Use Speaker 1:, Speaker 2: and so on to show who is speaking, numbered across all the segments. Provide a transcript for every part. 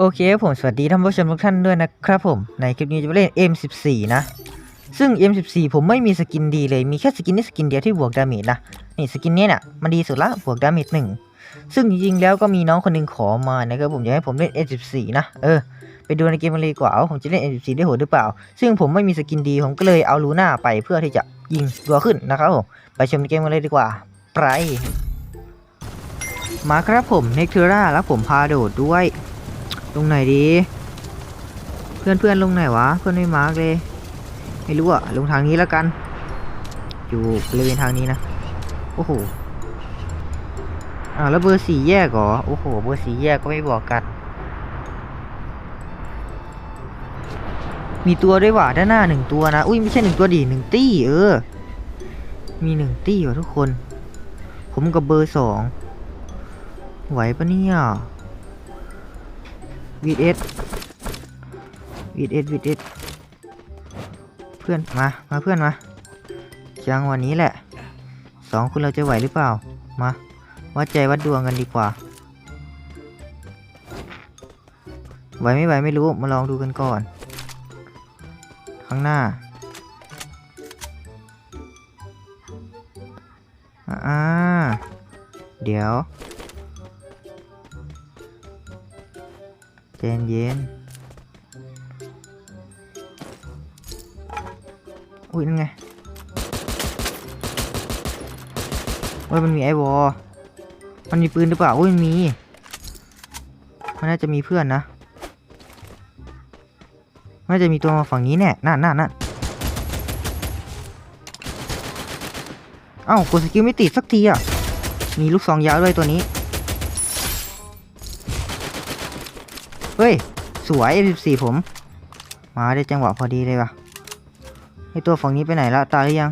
Speaker 1: โอเคผมสวัสดีท่านผู้ชมทุกท่านด้วยนะครับผม ในคลิปนี้จะเล่น M14 นะ ซึ่ง M14 ผมไม่มีสกินดีเลย มีแค่สกินนี้สกินเดียวที่บวกดาเมจนะ นี่สกินนี้ยน่ะมันดีสุดละบวกดาเมจหนึ่ง ซึ่งจริงๆแล้วก็มีน้องคนหนึงขอมานะครับผมอยากให้ผมเล่น M14 นะ เออ ไปดูในเกมกันเลยดีกว่าว่าผมจะเล่น M14 ได้โหดหรือเปล่า ซึ่งผมไม่มีสกินดีผมก็เลยเอาลูน่าไปเพื่อที่จะยิงรัวขึ้นนะครับผม ไปชมในเกมกันเลยดีกว่า ไป มาครับผมเนคเทอร่าแล้วผมพาโดดด้วย ลงไหนดี เพื่อนเพื่อนลงไหนวะ เพื่อนไม่มาร์กเลย ไม่รู้อะลงทางนี้แล้วกัน อยู่บริเวณทางนี้นะ โอ้โหอ่าวแล้วเบอร์สี่แยกเหรอ โอ้โห เบอร์สี่แยกก็ไม่บอกกัน มีตัวด้วยว่ะด้านหน้าหนึ่งตัวนะ อุ้ยไม่ใช่หนึ่งตัวดิหนึ่งตี้เออ มีหนึ่งตี้ว่ะทุกคน ผมกับเบอร์สองไหวปะเนี่ย วีดเอสวีดเอสวีดเอสเพื่อนมา มาเพื่อนมาจังวันนี้แหละสองคนเราจะไหวหรือเปล่า มาวัดใจวัดดวงกันดีกว่า ไหวไม่ไหวไม่รู้มาลองดูกันก่อน ข้างหน้าอ่าเดี๋ยว ใจเย็น อุ้ยนั่นไงว่ามันมีไอวอลมันมีปืนหรือเปล่า อุ้ยมันมี มันน่าจะมีเพื่อนนะน่าจะมีตัวมาฝั่งนี้แน่นั่นนั่นนั่นเอ้ากดสกิลไม่ติดสักทีอะ มีลูกซองยาวด้วยตัวนี้ สวย F14 ผม มาได้จังหวะพอดีเลยว่ะไอตัวฝั่งนี้ไปไหนละตายหรือยัง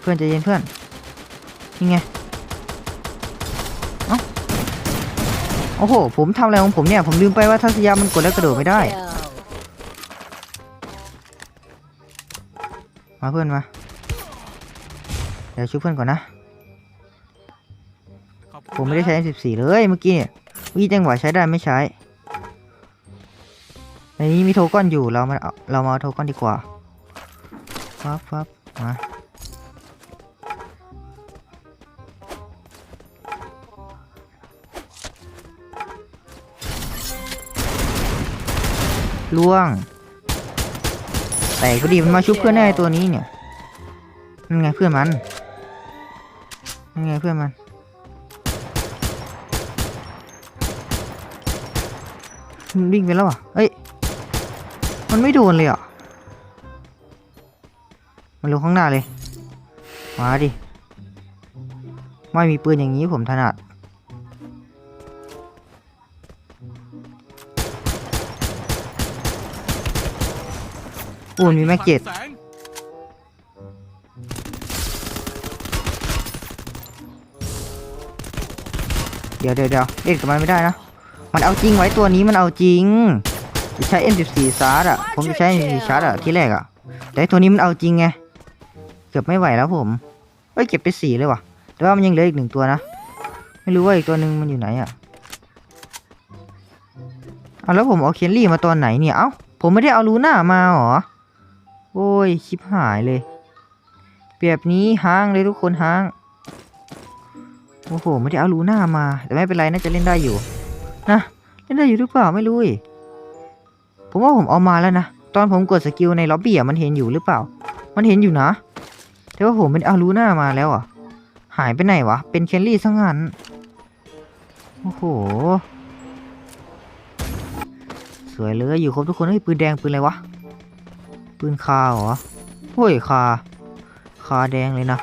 Speaker 1: เพื่อนใจเย็นเพื่อน นี่ไง เอ้า โอ้โห ผมทำอะไรของผมเนี่ย ผมลืมไปว่าทัศยามันกดแล้วกระโดดไม่ได้ มาเพื่อนมา เดี๋ยวช่วยเพื่อนก่อนนะ ผมไม่ได้ใช้ M14 เลยเมื่อกี้เนี่ยวิจังหวะใช้ได้ไม่ใช้ ในนี้มีโทก้อนอยู่เรามาเอาเรามาเอาโทก้อนดีกว่าฟับฟับมาล่วง แต่พอดีมันมาชุบเพื่อนได้ตัวนี้เนี่ยนั่นไงเพื่อนมันนั่นไงเพื่อนมัน มันวิ่งไปแล้วอะเอ้ย มันไม่โดนเลยอะมันลงข้างหน้าเลย มาดิ ไม่มีปืนอย่างนี้ผมถนัด โอ้มีแม็กเจ็ดเดี๋ยวเดี๋ยวเดี๋ยวเล่นกับมันไม่ได้นะ มันเอาจริงไว้ตัวนี้มันเอาจริงจะใช้ M14 ชาร์จอะผมจะใช้ M14 ชาร์จอะที่แรกอะแต่ตัวนี้มันเอาจริงไงเกือบไม่ไหวแล้วผมเอ้ยเก็บไปสี่เลยว่ะ แต่ว่ามันยังเหลืออีกหนึ่งตัวนะไม่รู้ว่าอีกตัวหนึ่งมันอยู่ไหนอะเอาแล้วผมเอาเคนลี่มาตอนไหนเนี่ยเอ้าผมไม่ได้เอาลูน่ามาหรอโอ้ยชิบหายเลยแบบนี้ห้างเลยทุกคนห้างโอ้โหไม่ได้เอาลูน่ามา แต่ไม่เป็นไรน่าจะเล่นได้อยู่ นะเล่นได้อยู่หรือเปล่าไม่รู้อีผมว่าผมเอามาแล้วนะ ตอนผมกดสกิลในล็อบบี้อะมันเห็นอยู่หรือเปล่า มันเห็นอยู่นะ แต่ว่าผมเป็นอาลูน่ามาแล้วอะ หายไปไหนวะ เป็นแคลรี่ซะงั้น โอ้โห สวยเลยอยู่ครบทุกคนเฮ้ยปืนแดงปืนอะไรวะ ปืนคาเหรอโอ้ยคา คาแดงเลยนะ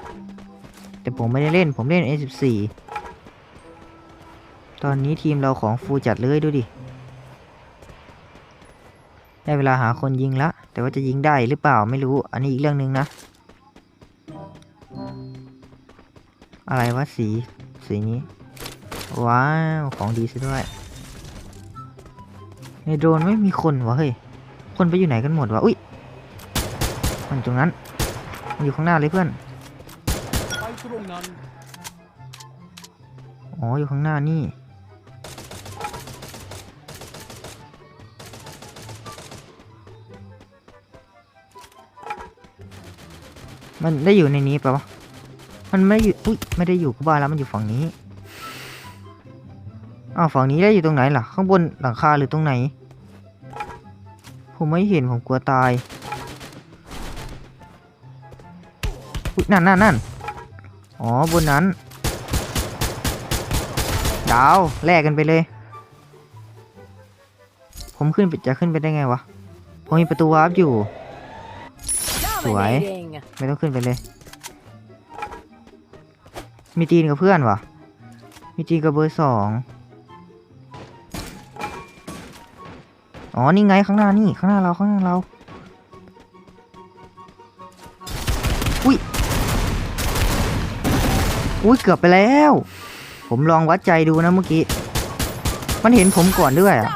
Speaker 1: แต่ผมไม่ได้เล่นผมเล่น A14 ตอนนี้ทีมเราของฟูจัดเลยดูดิ ได้เวลาหาคนยิงละ แต่ว่าจะยิงได้หรือเปล่าไม่รู้ อันนี้อีกเรื่องหนึ่งนะ อะไรวะสี สีนี้ ว้าว ของดีซะด้วย ในโดรนไม่มีคนวะเฮ้ย คนไปอยู่ไหนกันหมดวะ อุ้ย มันตรงนั้น มันอยู่ข้างหน้าเลยเพื่อ
Speaker 2: น
Speaker 1: อ๋อ อยู่ข้างหน้านี่ มันได้อยู่ในนี้ปะวะ มันไม่อยู่ อุ้ย ไม่ได้อยู่กูบ้านแล้วมันอยู่ฝั่งนี้ อ้าวฝั่งนี้ได้อยู่ตรงไหนล่ะ ข้างบนหลังคาหรือตรงไหน ผมไม่เห็นผมกลัวตาย อุ๊ยนั่นนั่นนั่นอ๋อบนนั้น ดาวแลกกันไปเลย ผมขึ้นไปจะขึ้นไปได้ไงวะ ผมมีประตูวาร์ปอยู่
Speaker 2: Dominating.
Speaker 1: ไม่ต้องขึ้นไปเลย มีจีนกับเพื่อนวะมีจีนกับเบอร์สองอ๋อ นี่ไงข้างหน้านี่ข้างหน้าเราข้างหน้าเรา อุ้ย อุ้ยเกือบไปแล้ว ผมลองวัดใจดูนะเมื่อกี้ มันเห็นผมก่อนด้วยอะ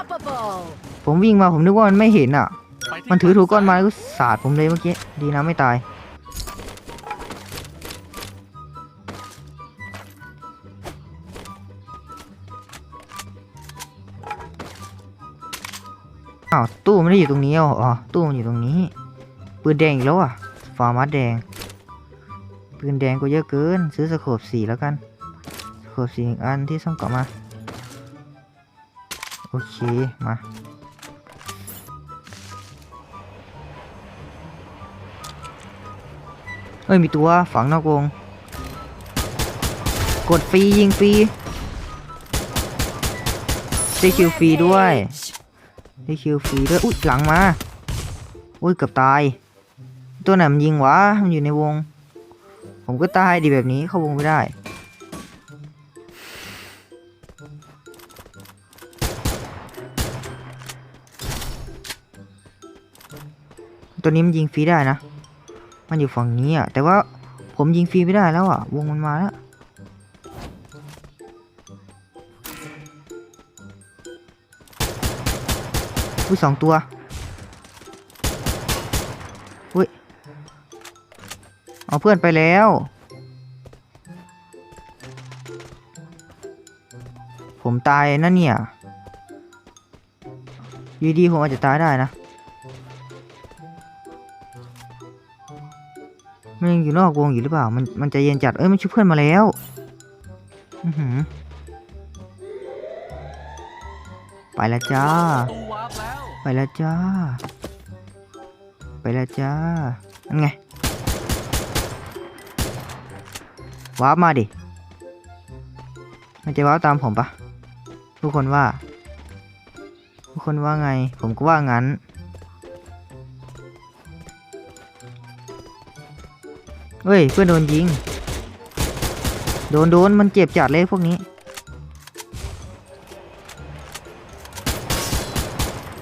Speaker 1: ผมวิ่งมาผมนึกว่ามันไม่เห็นอะ มันถือถูกก้อนไม้ก็สาดผมเลยเมื่อกี้ ดีนะไม่ตาย อ้าวตู้ไม่ได้อยู่ตรงนี้อะอ๋อตู้มันอยู่ตรงนี้ ปืนแดงอีกแล้วอะฟาร์มัสแดง ปืนแดงก็เยอะเกิน ซื้อสโคบสีแล้วกันสโคบสีอีกอันที่ซ่อมเกาะมา โอเค มาเอ้ยมีตัวฝังนอกวง กดฟรียิงฟรีได้คิวฟรีด้วย ได้คิวฟรีด้วยอุ๊ยหลังมาอุ้ยเกือบตาย ตัวไหนมันยิงวะมันอยู่ในวง ผมก็ตายดีแบบนี้เข้าวงไม่ได้ตัวนี้มันยิงฟรีได้นะ มันอยู่ฝั่งนี้อะ แต่ว่าผมยิงฟรีไม่ได้แล้วอะ วงมันมาแล้ว อุ้ยสองตัวอุ้ยเอาเพื่อนไปแล้ว ผมตายนะเนี่ยยูดีผมอาจจะตายได้นะมันยังอยู่นอกวงอยู่หรือเปล่า มันมันจะเย็นจัด เอ้ยมันช่วยเพื่อนมาแล้ว อือหือ ไปแล้วจ้า ไปแล้วจ้า ไปแล้วจ้านั่นไงว้ามาดิ มันจะว้าตามผมปะทุกคนว่า ทุกคนว่าไง ผมก็ว่างั้น เฮ้ย เพื่อนโดนยิง โดนโดนมันเจ็บจัดเลยพวกนี้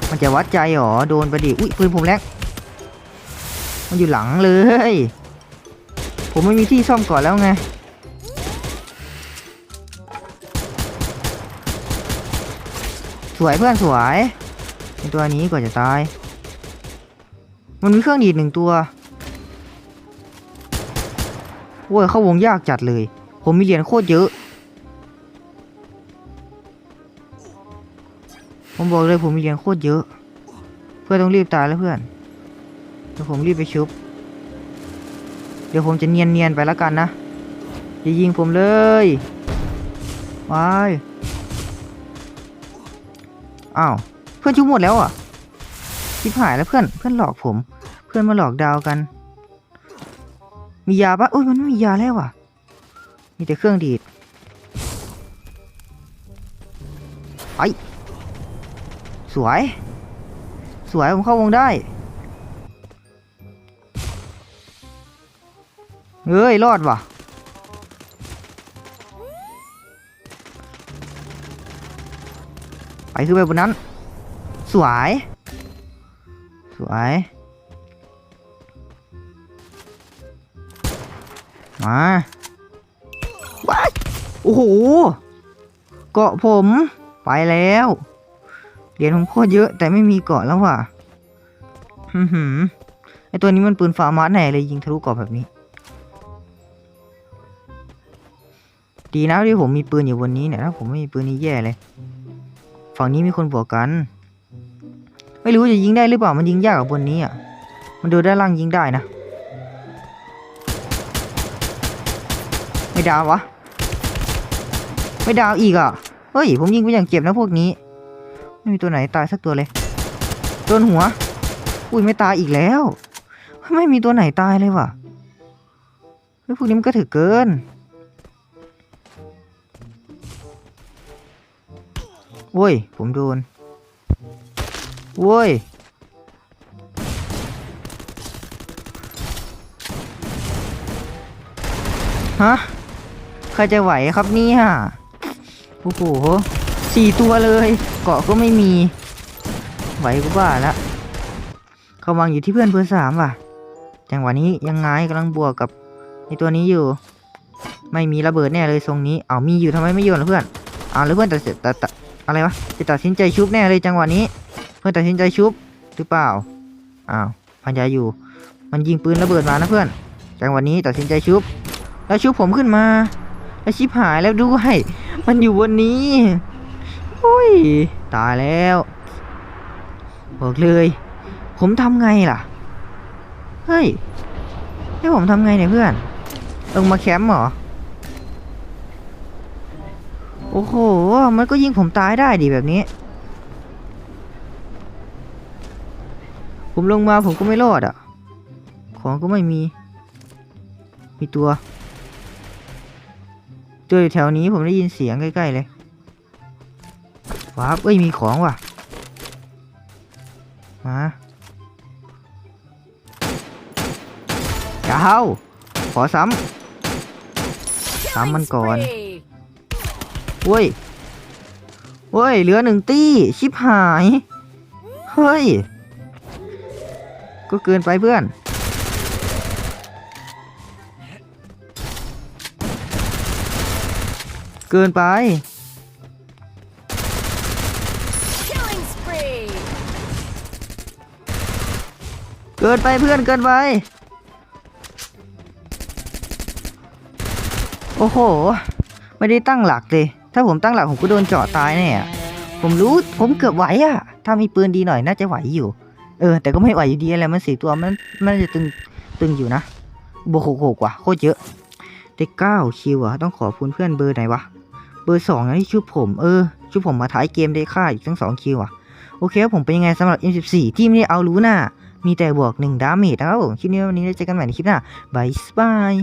Speaker 1: มันจะวัดใจหรอ โดนไปดิ อุ้ยปืนผมแลกมันอยู่หลังเลย ผมไม่มีที่ซ่อมก่อนแล้วไง สวยเพื่อนสวยไอตัวนี้กว่าจะตาย มันมีเครื่องดีดหนึ่งตัวโว้ยเข้าวงยากจัดเลย ผมมีเหรียญโคตรเยอะ ผมบอกเลยผมมีเหรียญโคตรเยอะ เพื่อนต้องรีบตายแล้วเพื่อนเดี๋ยวผมรีบไปชุบ เดี๋ยวผมจะเนียนเนียนๆไปแล้วกันนะอย่ายิงผมเลยไปอ้าวเพื่อนชุบหมดแล้วอะชิบหายแล้วเพื่อนเพื่อนหลอกผม เพื่อนมาหลอกดาวกัน มียาปะอุ้ยมันไม่มียาแล้วอะ มีแต่เครื่องดีดไป สวย สวย ผมเข้าวงได้ เฮ้ย รอดว่ะ ไปขึ้นไปบนนั้น สวย สวย มาว้ายโอ้โห เกาะผม ไปแล้ว เหรียญผมโคตรเยอะแต่ไม่มีเกาะแล้วว่ะหืมหืมไอตัวนี้มันปืนฟาร์มาสแน่เลยยิงทะลุเกาะแบบนี้ ดีนะที่ผมมีปืนอยู่บนนี้เนี่ยถ้าผมไม่มีปืนนี่แย่เลย ฝั่งนี้มีคนบวกกัน ไม่รู้จะยิงได้หรือเปล่ามันยิงยากกว่าบนนี้อะ มันโดนด้านล่างยิงได้นะ ไม่ดาววะ ไม่ดาวอีกอะ เฮ้ยผมยิงไปอย่างเจ็บนะพวกนี้ ไม่มีตัวไหนตายสักตัวเลยโดนหัว อุ้ยไม่ตายอีกแล้ว ไม่มีตัวไหนตายเลยว่ะเฮ้ยพวกนี้มันก็ถือเกิน โว้ย ผมโดน โว้ย ฮะ ใครจะไหวครับเนี่ยโอ้โห สี่ตัวเลย เกาะก็ไม่มีไหวก็บ้าละเขาวางอยู่ที่เพื่อนเบอร์สามว่ะ จังหวะนี้ยังไงกำลังบวกกับไอตัวนี้อยู่ ไม่มีระเบิดแน่เลยทรงนี้ เอามีอยู่ทำไมไม่โยนล่ะเพื่อนเอาแล้วเพื่อนตัดสินตัดตัดอะไรวะจะตัดสินใจชุบแน่เลยจังหวะนี้ เพื่อนตัดสินใจชุบหรือเปล่าอ้าวพันยาอยู่ มันยิงปืนระเบิดมานะเพื่อน จังหวะนี้ตัดสินใจชุบ แล้วชุบผมขึ้นมา แล้วชิบหายแล้วด้วยมันอยู่บนนี้ อุ้ย ตายแล้ว บอกเลย ผมทำไงล่ะ เฮ้ยให้ผมทำไงเนี่ยเพื่อนลงมาแคมป์เหรอ โอ้โห มันก็ยิงผมตายได้ดิแบบนี้ ผมลงมาผมก็ไม่รอดอะ ของก็ไม่มี มีตัว เจออยู่แถวนี้ผมได้ยินเสียงใกล้ ๆ เลย ว้าเอ้ย มีของว่ะ มาดาวขอซ้ำซ้ำมันก่อนเว้ยเว้ย เหลือหนึ่งตี้ ชิบหาย เฮ้ย ก็เกินไปเพื่อนเกินไป เกินไปเพื่อนเกินไป โอ้โห ไม่ได้ตั้งหลักเลย ถ้าผมตั้งหลักผมก็โดนเจาะตายแน่ผมรู้ผมเกือบไหวอะถ้ามีปืนดีหน่อยน่าจะไหวอยู่ เออ แต่ก็ไม่ไหวอยู่ดีอะไรมันสี่ตัวมันมันจะตึงตึงอยู่นะโบวกหกหกว่ะโคตรเยอะได้เก้าคิวอะต้องขอบคุณเพื่อนเบอร์ไหนวะเบอร์สองนะที่ชุบผมเออชุบผมมาท้ายเกมได้ค่าอีกทั้งสองคิวอะโอเคผมเป็นยังไงสำหรับ M14 ที่ไม่ได้เอารู้หน้า มีแต่บวก1ดาเมจนะครับผมคลิปนี้วันนี้เราเจอกันใหม่ในคลิปหน้าบายบาย